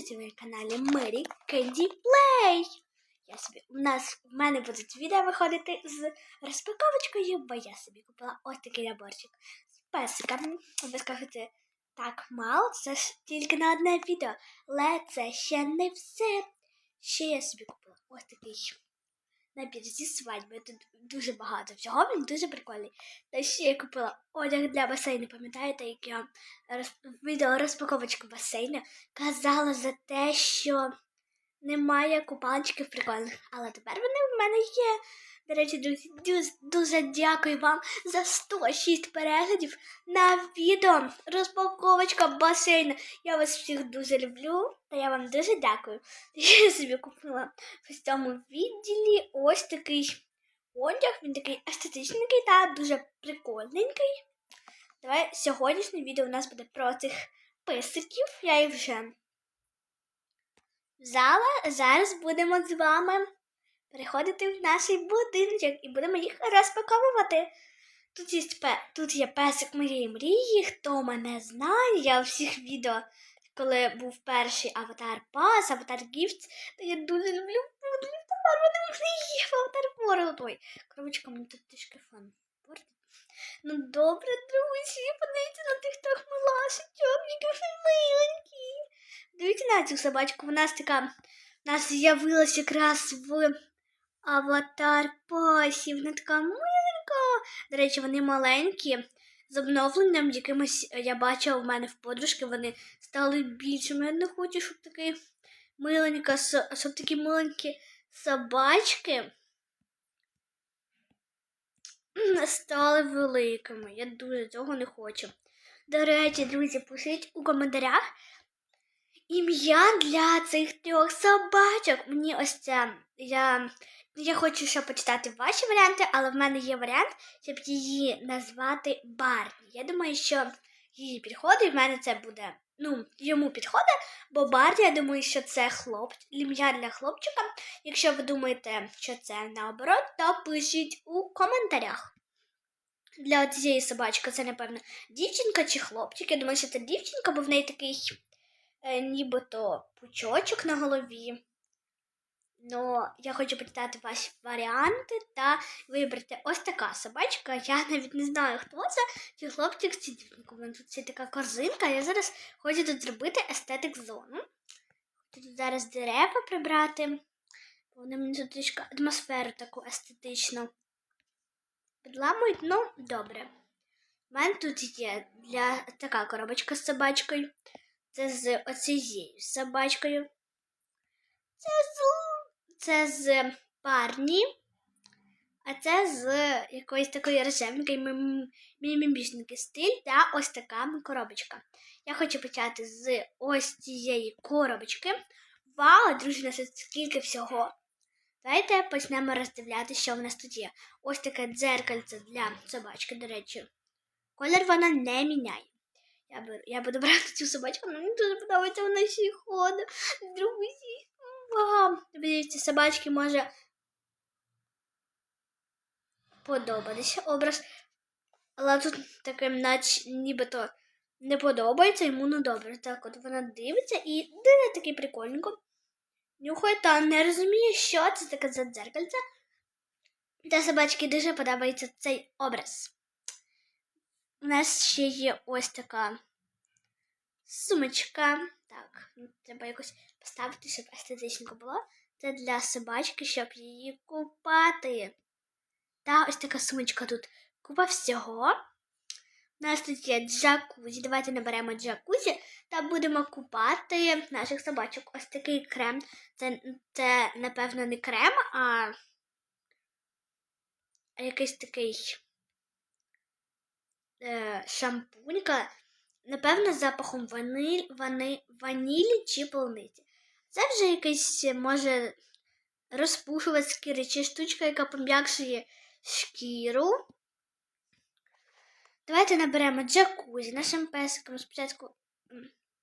друзі, на каналі Мері Кенді Плей. Я собі, у нас в мене будуть відео виходити з розпаковочкою, бо я собі купила ось такий наборчик з песиками. Ви скажете, так мало, це ж тільки на одне відео. Але це ще не все. Ще я собі купила ось такий набір зі свадьби. Тут дуже багато всього, він дуже прикольний. Та ще я купила одяг для басейну. Пам'ятаєте, як я роз... відео розпаковочку басейну казала за те, що немає купалочків прикольних. Але тепер вони в мене є. До речі, друзі, дуже, дуже дякую вам за 106 переглядів на відео розпаковочка басейну. Я вас всіх дуже люблю, та я вам дуже дякую. Я собі купила в цьому відділі ось такий одяг. Він такий естетичненький та дуже прикольненький. Давай сьогоднішнє відео у нас буде про цих писиків. Я їх вже взяла. Зараз будемо з вами переходити в наш будиночок і будемо їх розпаковувати. Тут є, тут є песик моєї мрії. Хто мене знає, я у всіх відео, коли був перший аватар Пас, аватар Гіфтс, то я дуже люблю тепер вони мрії, аватар World. Ой, коробочка мені тут трішки портить. Ну добре, друзі, подивіться на тих трьох милашечок, які миленькі. Дивіться на цю собачку, вона ж така, у нас з'явилася якраз в аватар пасі. Вона така миленька. До речі, вони маленькі. З обновленням якимось я бачила в мене в подружки, вони стали більшими. Я не хочу, щоб такі миленька, щоб такі маленькі собачки стали великими. Я дуже цього не хочу. До речі, друзі, пишіть у коментарях ім'я для цих трьох собачок. Мені ось це. Я, я хочу ще почитати ваші варіанти, але в мене є варіант, щоб її назвати Барбі. Я думаю, що їй підходить, в мене це буде. Ну, йому підходить, бо Барбі, я думаю, що це хлоп, ім'я для хлопчика. Якщо ви думаєте, що це наоборот, то пишіть у коментарях. Для цієї собачки це, напевно, дівчинка чи хлопчик. Я думаю, що це дівчинка, бо в неї такий е, нібито пучочок на голові. Ну, я хочу почитати ваші варіанти та вибрати ось така собачка. Я навіть не знаю, хто це, чи хлопчик, чи дівчинка. Мене тут є така корзинка. Я зараз хочу тут зробити естетик зону. Хочу тут зараз дерева прибрати. Вони мені тут трішки атмосферу таку естетичну підламують. Ну, добре. У мене тут є для така коробочка з собачкою. Це з оцією собачкою. Це з, парні. А це з якоїсь такої рожевенької мімімішники стиль та ось така коробочка. Я хочу почати з ось цієї коробочки. Вау, друзі, у скільки всього. Давайте почнемо роздивляти, що в нас тут є. Ось таке дзеркальце для собачки, до речі. Колір вона не міняє. Я, беру, я буду брати цю собачку, вона мені дуже подобається, вона ще й ходить. Друзі. Вау! Дивіться, собачки може подобатися образ. Але тут таке, наче нібито не подобається, йому не добре. Так, от вона дивиться і дивиться такий прикольненько. Нюхає та не розуміє, що це таке за дзеркальце. Та собачки дуже подобається цей образ. У нас ще є ось така сумочка. Так, треба якось поставити, щоб естетичненько було. Це для собачки, щоб її купати. Та ось така сумочка тут. Купа всього. У нас тут є джакузі. Давайте наберемо джакузі та будемо купати наших собачок. Ось такий крем. Це, це напевно, не крем, а якийсь такий е, шампунька. Напевно, з запахом ваниль, вани, ванілі чи полуниці. Це вже якийсь може розпушувати шкіри чи штучка, яка пом'якшує шкіру. Давайте наберемо джакузі нашим песикам. Спочатку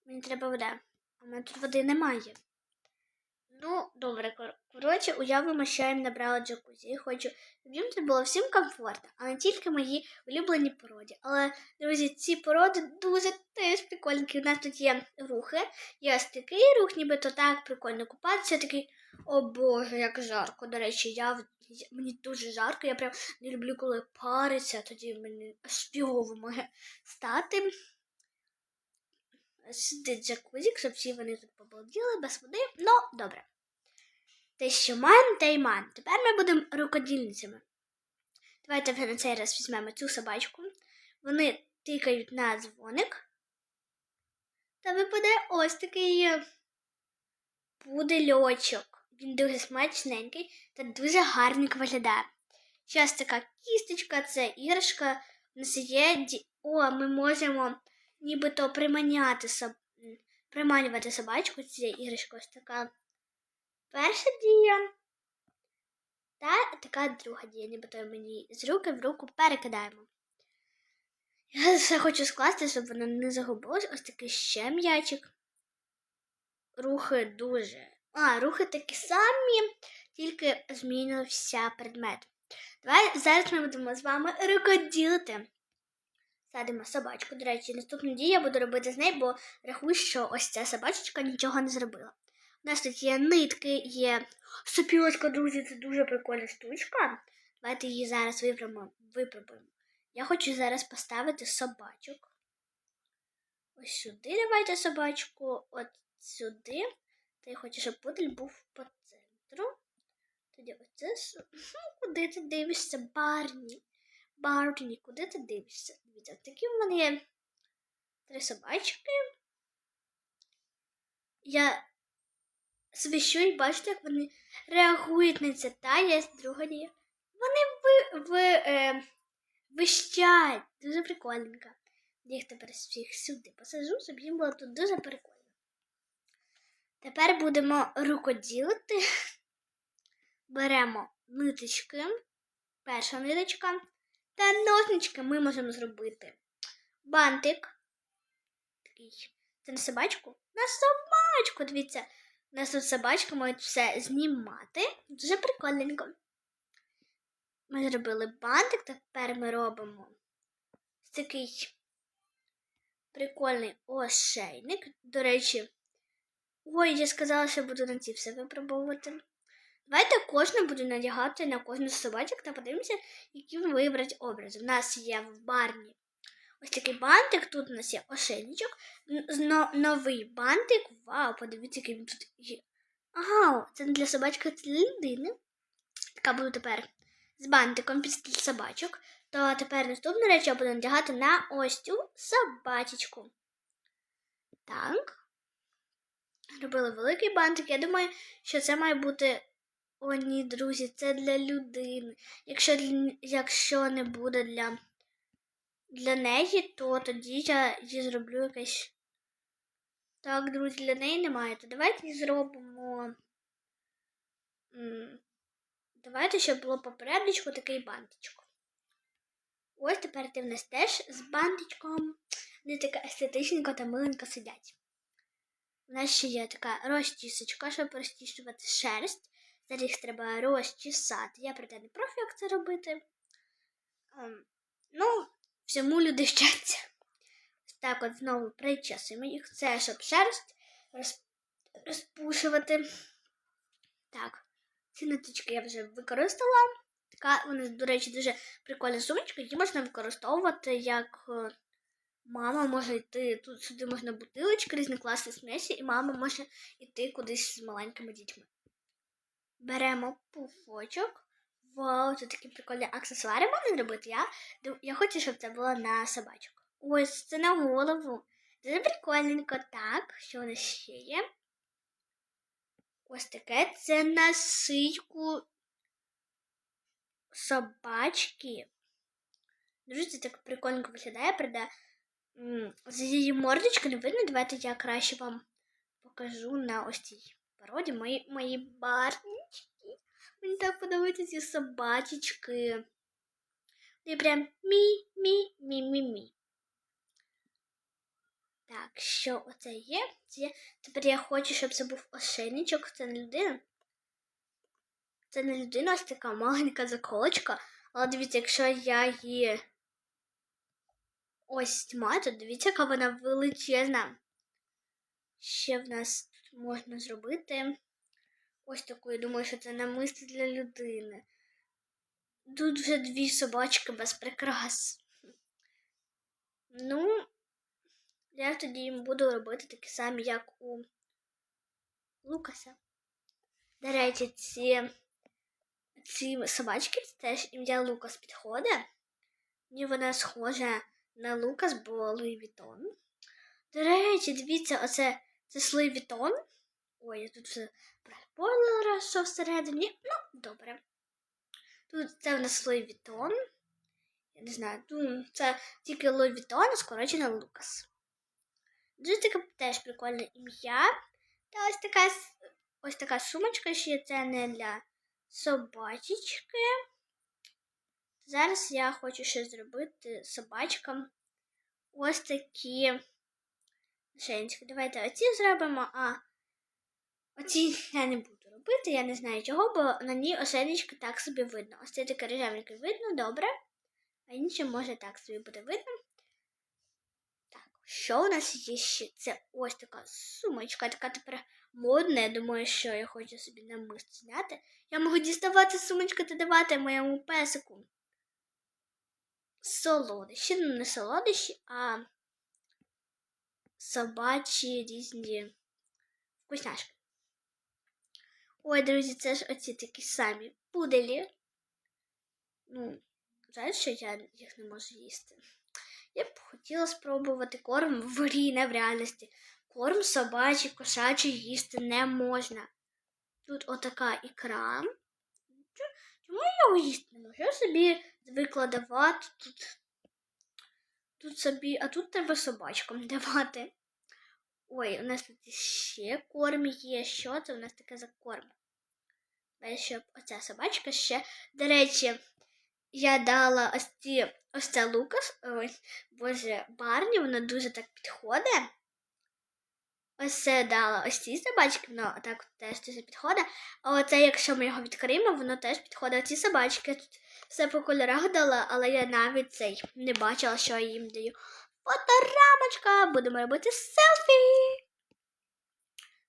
мені треба вода. В мене тут води немає. Ну, добре, коротше, уявимо, що я їм набрала джакузі. Хочу, щоб їм тут було всім комфортно, а не тільки мої улюблені породи. Але, друзі, ці породи дуже теж прикольненькі. У нас тут є рухи. Є ось такий рух, нібито так прикольно купатися. Такий, о Боже, як жарко. До речі, я, мені дуже жарко. Я прям не люблю, коли париться, тоді мені аж фігово може стати. Сюди джакузік, щоб всі вони тут побалділи без води. Ну, добре. Те, що маємо, те й маємо. Тепер ми будемо рукодільницями. Давайте вже на цей раз візьмемо цю собачку. Вони тикають на дзвоник. Та випаде ось такий е, пудельочок. Він дуже смачненький та дуже гарненько виглядає. Зараз така кісточка, це іграшка. У нас є. О, ми можемо нібито приманяти соб... приманювати собачку цією іграшкою. Ось така перша дія. Та така друга дія, нібито мені з руки в руку перекидаємо. Я все хочу скласти, щоб вона не загубилась. Ось такий ще м'ячик. Рухи дуже. А, рухи такі самі, тільки змінився предмет. Давай зараз ми будемо з вами рукоділити. Садимо собачку. До речі, наступну дію я буду робити з нею, бо рахую, що ось ця собачечка нічого не зробила. У нас тут є нитки, є сопілочка, друзі, це дуже прикольна штучка. Давайте її зараз випробуємо. випробуємо. Я хочу зараз поставити собачок. Ось сюди давайте собачку, от сюди. Та я хочу, щоб пудель був по центру. Тоді оце. Хм, Куди ти дивишся, Барні? Барні, куди ти дивишся? Дивіться, такі в мене є три собачки. Я свищу і бачите, як вони реагують на це. Та є друга дія. Вони ви, ви, е, вищать. Дуже прикольненько. Їх тепер всіх сюди посажу, щоб їм було тут дуже прикольно. Тепер будемо рукоділити. Беремо ниточки, перша ниточка, та ножнички ми можемо зробити бантик. Це на собачку? На собачку, дивіться. У нас тут собачка можуть все знімати. Дуже прикольненько. Ми зробили бантик, тепер ми робимо такий прикольний ошейник. До речі, ой, я сказала, що буду на ці все випробовувати. Давайте кожен буде надягати на кожну собачок та подивимося, які вибрати образи. У нас є в барні ось такий бантик, тут у нас є ошейничок, но- новий бантик. Вау, подивіться, який він тут є. Ага, це не для собачки, це для людини. Така буду тепер з бантиком під собачок. То тепер наступну реч я буду надягати на ось цю собачечку. Так. Робили великий бантик. Я думаю, що це має бути. О, ні, друзі, це для людини. Якщо, якщо не буде для, для неї, то тоді я її зроблю якесь. Так, друзі, для неї немає. То давайте зробимо. Давайте, щоб було попередничку такий бантичок. Ось тепер ти в нас теж з бантичком. Вони така естетичненько та миленько сидять. У нас ще є така розчісочка, щоб розчісувати шерсть. Зараз їх треба розчісати. Я про те не профі, як це робити. Ем, ну, всьому люди вчаться. Так от знову причесуємо їх. Це щоб шерсть роз... розпушувати. Так, ці ниточки я вже використала. Така, вони, до речі, дуже прикольна сумочка, її можна використовувати як е, мама може йти. Тут сюди можна бутилочки, різні класні смесі, і мама може йти кудись з маленькими дітьми. Беремо пуфочок. Вау, це такі прикольні аксесуари можна зробити. Я, я хочу, щоб це було на собачок. Ось це на голову. Дуже прикольненько. Так, що у нас ще є? Ось таке це на ситьку собачки. Дуже це так прикольненько виглядає. М, З її мордочки не видно. Давайте я краще вам покажу на ось цій породі мої, мої барнички. Мені так подобаються ці собачечки. Вони прям мі-мі-мі-мі-мі. Так, що оце є? Це. Тепер я хочу, щоб це був ошейничок, це не людина. Це не людина, ось така маленька заколочка. Але дивіться, якщо я її ось знімаю, то дивіться, яка вона величезна. Ще в нас можна зробити ось таку, я думаю, що це намисто для людини. Тут вже дві собачки без прикрас. Ну, я тоді їм буду робити такі самі, як у Лукаса. До речі, ці, ці собачки теж ім'я Лукас підходить. Мені вона схожа на Лукас, бо Луї Вітон. До речі, дивіться, оце це Луї Вітон. Ой, я тут все вже проспойлера, що всередині. Ну, добре. Тут це в нас Луї Вітон. Я не знаю, ну, це тільки Луї Вітон, скорочено Лукас. Дуже таке теж прикольне ім'я. Та ось така ось така сумочка ще це не для собачечки. Зараз я хочу ще зробити собачкам ось такі шенчики. Давайте оці зробимо, а оці я не буду робити, я не знаю чого, бо на ній ошейнички так собі видно. Ось це таке режевеньке видно, добре. А інше може так собі буде видно. Так, що у нас є ще? Це ось така сумочка, така тепер модна. Я думаю, що я хочу собі намист зняти. Я можу діставати сумочку та давати моєму песику. Солодощі, ну не солодощі, а собачі різні вкусняшки. Ой, друзі, це ж оці такі самі пуделі. Ну, жаль, що я їх не можу їсти. Я б хотіла спробувати корм в грі, не в реальності. Корм собачий, кошачий їсти не можна. Тут отака ікра. Чому я його їсти не можу? Я собі звикла давати тут. Тут собі, а тут треба собачкам давати. Ой, у нас тут ще корм є. Що це у нас таке за корм? Щоб оця собачка ще. До речі, я дала ось ці ось це Лукас, ось, боже, Барні, воно дуже так підходить. Ось це дала ось ці собачки, воно так от теж дуже підходить. А оце, якщо ми його відкриємо, воно теж підходить. Оці собачки тут все по кольорах дала, але я навіть цей не бачила, що я їм даю. Фоторамочка! Будемо робити селфі.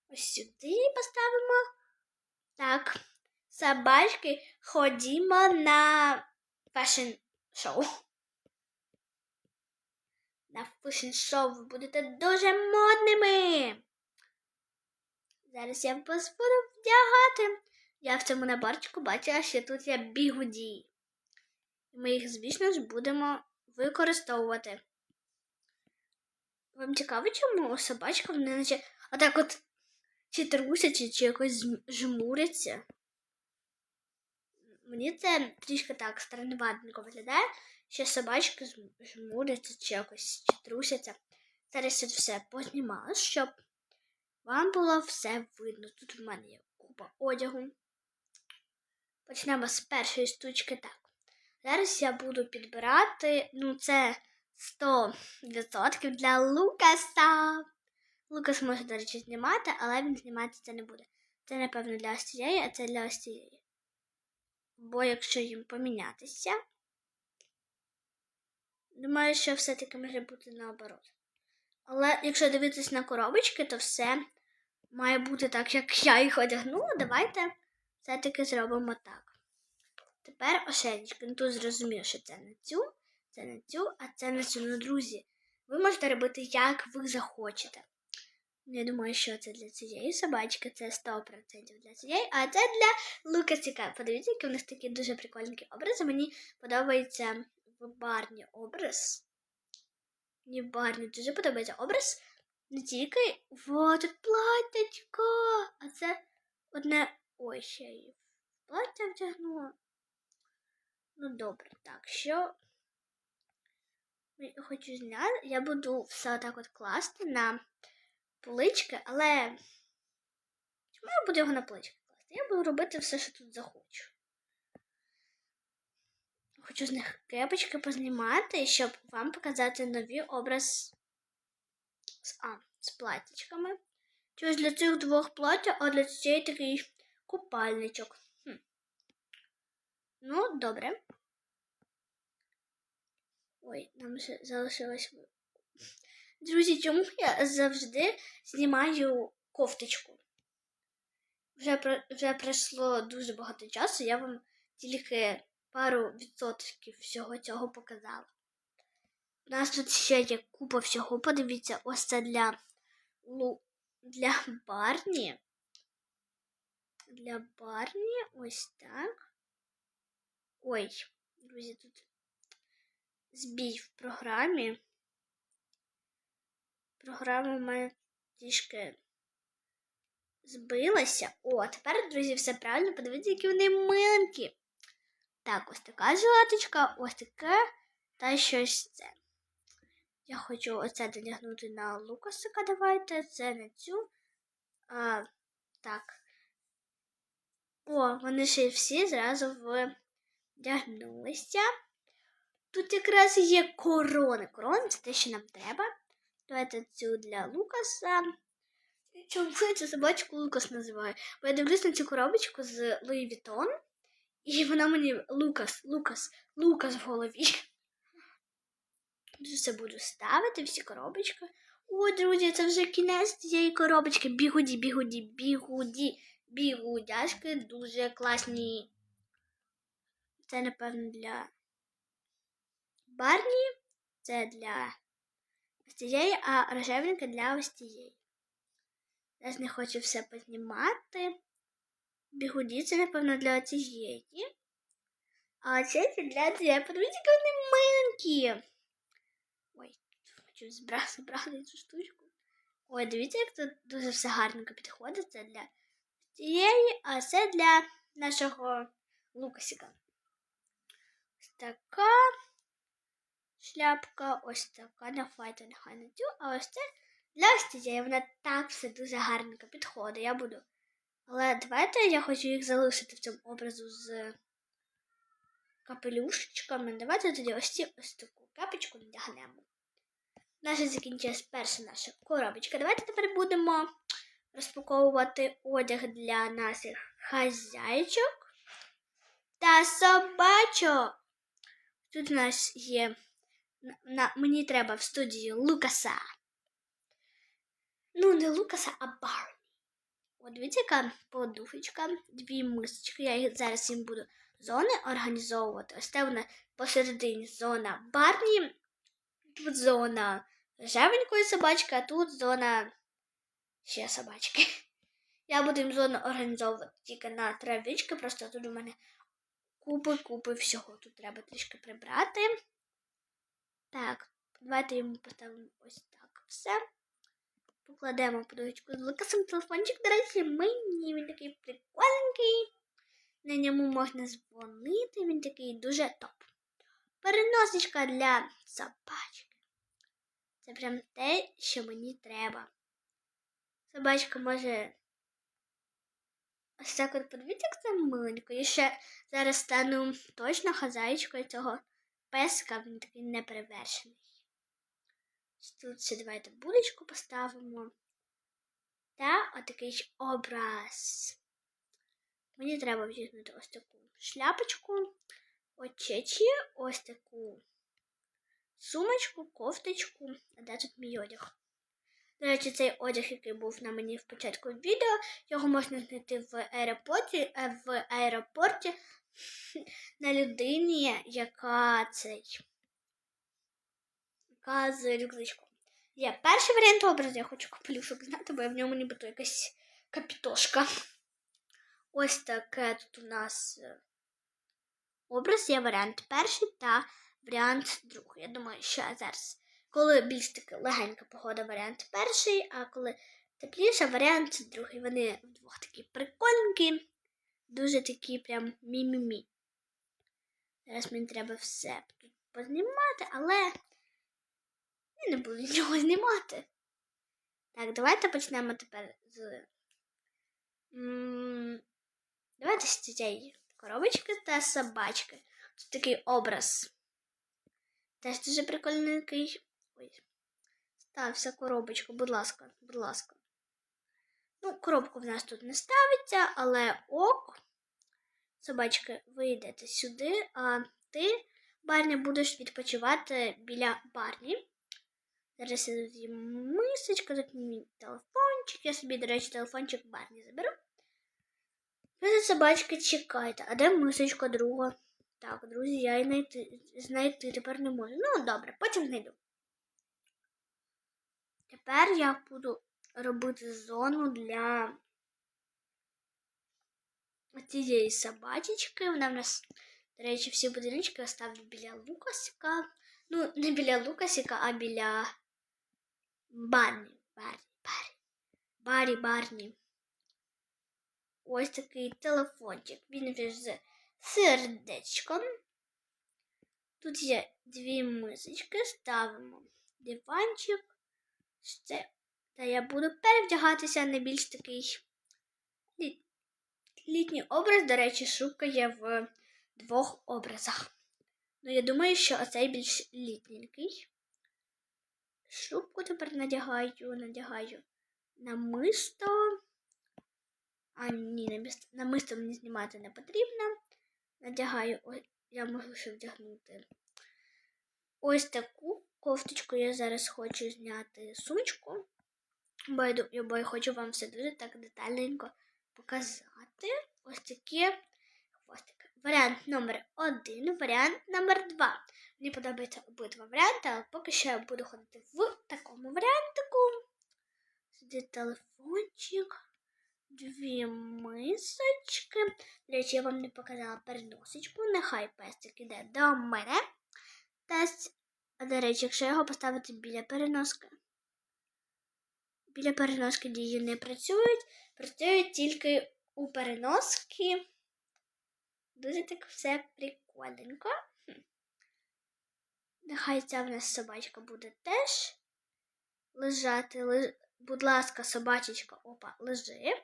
Ось сюди поставимо. Так, собачки, ходімо на фешн шоу. На фешн шоу ви будете дуже модними. Зараз я вас буду вдягати. Я в цьому наборчику бачила, що тут є бігуді. Ми їх, звісно ж, будемо використовувати. Вам цікаво, чому собачка вони наче отак от чи трусяться, чи якось жмуряться? Мені це трішки так странноватенько виглядає, що собачки жмуряться чи якось чи трусяться. Зараз я все познімала, щоб вам було все видно. Тут в мене є купа одягу. Почнемо з першої штучки так. Зараз я буду підбирати, ну, це 100% для Лукаса. Лукас може, до речі, знімати, але він знімати це не буде. Це, напевно, для ось цієї, а це для ось. Бо якщо їм помінятися, думаю, що все-таки може бути наоборот. Але якщо дивитись на коробочки, то все має бути так, як я їх одягнула. Давайте все-таки зробимо так. Тепер ошейнички. Ну тут зрозуміло, що це на цю, це на цю, а це на цю. Ну, друзі, ви можете робити, як ви захочете. Я думаю, що це для цієї собачки, це 100% для цієї, а це для Лукасіка. Подивіться, які у них такі дуже прикольні образи. Мені подобається в барні образ. Мені барні дуже подобається образ. Не тільки во тут платтячко, а це одне. Ой, ще в плаття втягнула. Ну добре, так, що хочу зняти. Я буду все так от класти на полички, але чому я буду його на полички класти? Я буду робити все, що тут захочу. Хочу з них кепочки познімати, щоб вам показати новий образ з, а, з платічками. Чогось для цих двох плаття, а для цієї такий купальничок. Хм. Ну, добре. Ой, нам ще залишилось. Друзі, чому я завжди знімаю кофточку? Вже, вже пройшло дуже багато часу, я вам тільки пару відсотків всього цього показала. У нас тут ще є купа всього. Подивіться, ось це для, для барні. Для барні ось так. Ой, друзі, тут збій в програмі. Програма в мене трішки збилася. О, тепер, друзі, все правильно. Подивіться, які вони миленькі. Так, ось така жилеточка, ось таке та щось це. Я хочу оце долягнути на Лукасика. Давайте. Це на цю. А, так. О, вони ще всі зразу вдягнулися. Тут якраз є корони. Корони це те, що нам треба. Давайте цю для Лукаса. Чому цю собачку Лукас називаю? Бо я дивлюсь на цю коробочку з Луї Вітон, і вона мені Лукас, Лукас, Лукас в голові. Тут все буду ставити, всі коробочки. О, друзі, це вже кінець цієї коробочки. Бігуді, бігуді, бігуді, бігудяшки дуже класні. Це, напевно, для Барні, це для цієї, а рожевенька для ось цієї. Зараз не хочу все познімати. Бігуді це, напевно, для цієї. А це для цієї. Подивіться, які вони миленькі. Ой, хочу збрати, збрати цю штучку. Ой, дивіться, як тут дуже все гарненько підходить. Це для цієї, а це для нашого Лукасика. Ось така шляпка, ось така на файта, нехай на цю, а ось це для цієї. Вона так все дуже гарненько підходить. Я буду. Але давайте я хочу їх залишити в цьому образу з капелюшечками. Давайте тоді ось ці ось таку капочку надягнемо. Наша закінчилась перша наша коробочка. Давайте тепер будемо розпаковувати одяг для наших хазяйчок та собачок. Тут у нас є. На, мені треба в студію Лукаса. Ну, не Лукаса, а Барні. От дивіться, яка подушечка, дві мисочки. Я зараз їм буду зони організовувати. Ось це вона посередині зона Барні, тут зона рожевенької собачки, а тут зона ще собачки. Я буду їм зону організовувати тільки на травички, просто тут у мене купи-купи всього. Тут треба трішки прибрати. Так, давайте йому поставимо ось так все. Покладемо подушечку з лукасом телефончик, до речі, мені він такий прикольненький. На ньому можна дзвонити, він такий дуже топ. Переносочка для собачки. Це прям те, що мені треба. Собачка може. Ось так от подивіться, як це миленько. Я ще зараз стану точно хазяйчкою цього песка, він такий неперевершений. Тут ще давайте будочку поставимо. Та отакий образ. Мені треба вдягнути ось таку шляпочку, очечі, ось таку сумочку, кофточку. А де тут мій одяг? До речі, цей одяг, який був на мені в початку відео, його можна знайти в аеропорті, е, в аеропорті на людині, яка цей яка з рюкзачком. Є перший варіант образу, я хочу капелюшок знати, бо я в ньому нібито якась капітошка. Ось таке тут у нас е, образ є варіант перший та варіант другий. Я думаю, що зараз, коли більш таки легенька погода, варіант перший, а коли тепліше, варіант другий. Вони вдвох такі прикольненькі, дуже такі прям мі-мі-мі. Зараз мені треба все познімати, але я не буду нічого знімати. Так, давайте почнемо тепер з. М, Давайте з цієї коробочки та собачки. Тут такий образ. Теж дуже прикольненький. Ой. Та, вся коробочка, будь ласка, будь ласка. Ну, коробка в нас тут не ставиться, але ок. Собачки, ви йдете сюди, а ти, Барні, будеш відпочивати біля Барні. Зараз я тут мисочка, тут мій телефончик. Я собі, до речі, телефончик Барні заберу. Ви за собачки чекайте. А де мисочка друга? Так, друзі, я її знайти, знайти тепер не можу. Ну, добре, потім знайду. Тепер я буду робити зону для цієї собачечки. Вона в нас, до речі, всі будиночки оставлю біля Лукасика. Ну, не біля Лукасика, а біля Барні. Барні, Барні. Барі, Барні. Ось такий телефончик. Він вже з сердечком. Тут є дві мисочки, ставимо диванчик. Все. Та я буду перевдягатися на більш такий літ... літній образ. До речі, шубка є в двох образах. Ну, я думаю, що оцей більш літненький. Шубку тепер надягаю, надягаю намисто. А ні, намисто мені знімати не потрібно. Надягаю, ось, я можу ще вдягнути ось таку кофточку. Я зараз хочу зняти сумочку. Я, бо я хочу вам все дуже так детальненько показати. Ось такі хвостики. Варіант номер один, варіант номер два. Мені подобаються обидва варіанти, але поки що я буду ходити в такому варіантику. Сюди телефончик, дві мисочки. До речі, я вам не показала переносочку. Нехай пестик іде до мене. Тест. До речі, якщо його поставити біля переноски. Біля переноски дії не працюють, працюють тільки у переноски. Дуже так все прикольненько. Нехай ця в нас собачка буде теж лежати. Леж... Будь ласка, собачечка, опа, лежи.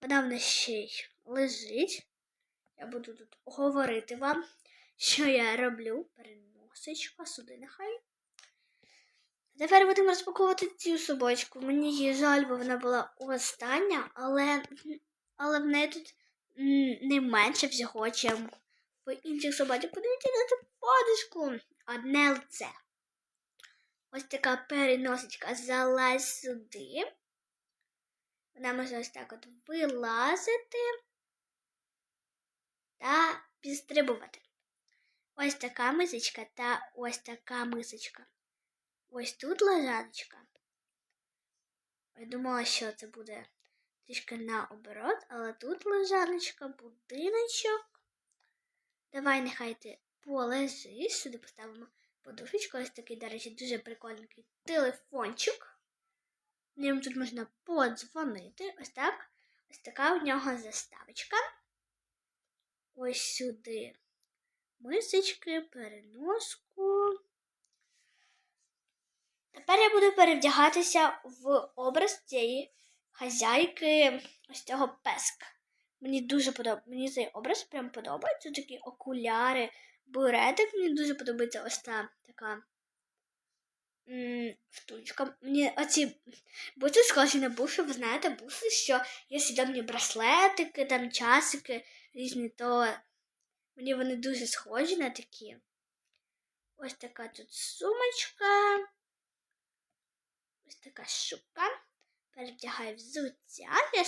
Вона в нас ще й лежить. Я буду тут говорити вам, що я роблю. Переносочка сюди нехай. Тепер будемо розпаковувати цю собачку. Мені її жаль, бо вона була остання, але, але в неї тут не менше всього, ніж в інших собачок. Подивіться на цю подушку. Одне лице. Ось така переносочка залазь сюди. Вона може ось так от вилазити та підстрибувати. Ось така мисочка та ось така мисочка. Ось тут лежаночка. Я думала, що це буде трішки наоборот, але тут лежаночка, будиночок. Давай, нехай ти полежиш. Сюди поставимо подушечку. Ось такий, до речі, дуже прикольний телефончик. Ним тут можна подзвонити. Ось так. Ось така у нього заставочка. Ось сюди мисочки, переноску. Тепер я буду перевдягатися в образ цієї хазяйки ось цього песка. Мені дуже подобається. Мені цей образ прям подобається. Такі окуляри, буретик. Мені дуже подобається ось та така штучка. Мені оці буси схожі на буси, ви знаєте, буси, що є свідомі браслетики, там часики різні, то мені вони дуже схожі на такі. Ось така тут сумочка. Ось така шубка. Перевдягаю взуття. Є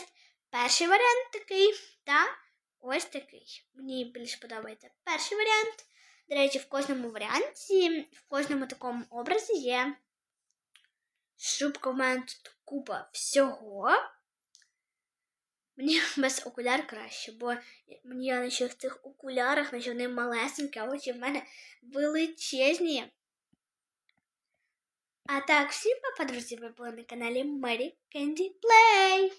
перший варіант такий та ось такий. Мені більш подобається перший варіант. До речі, в кожному варіанті, в кожному такому образі є шубка. У мене тут купа всього. Мені без окуляр краще, бо мені я наче в цих окулярах, наче вони малесенькі, а очі в мене величезні. А так, всім папа, друзі, ви були на каналі Мері Кенді Play.